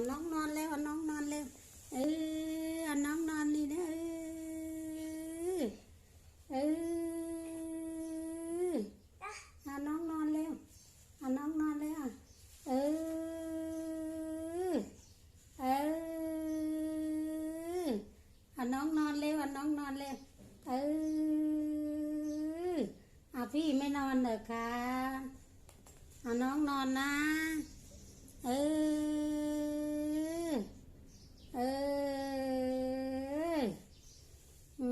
าน้องนอนแล้วเอาน้องนอนแล้วเออเอาน้องนอนนี่นะเออเอออาน้องนอนแล้วเอาน้องนอนแล้วเออเออเอาน้องนอนเร็วเอาน้องนอนเร็วเออเอาพี่ไม่นอนเหรอคะเอาน้องนอนนะ เออ เอออื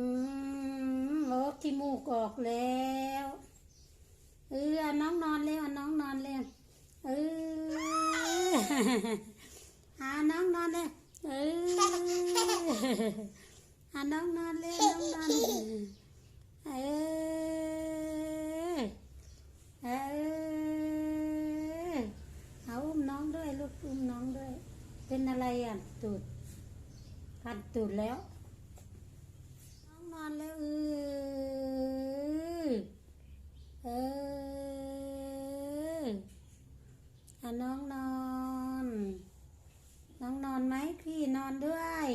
มโอ้ขี้มูกออกแล้วเออน้องนอนเร็วน้องนอนเร็วเออเอาน้องนอนเร็วเออเอาน้องนอนเร็วน้องนอนเร็วเออเออเอาอุ้มน้องด้วยลูกอุ้มน้องด้วย เป็นอะไรอะตูด พันตูดแล้วน้องนอนแล้วเออเอออะน้องนอน น้องนอนไหมพี่นอนด้วย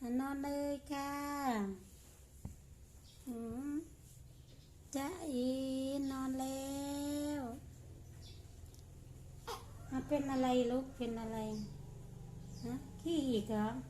อะนอนเลยค่ะอืมจะอีนอนแล้วเป็นอะไรลูกเป็นอะไร बताइएगा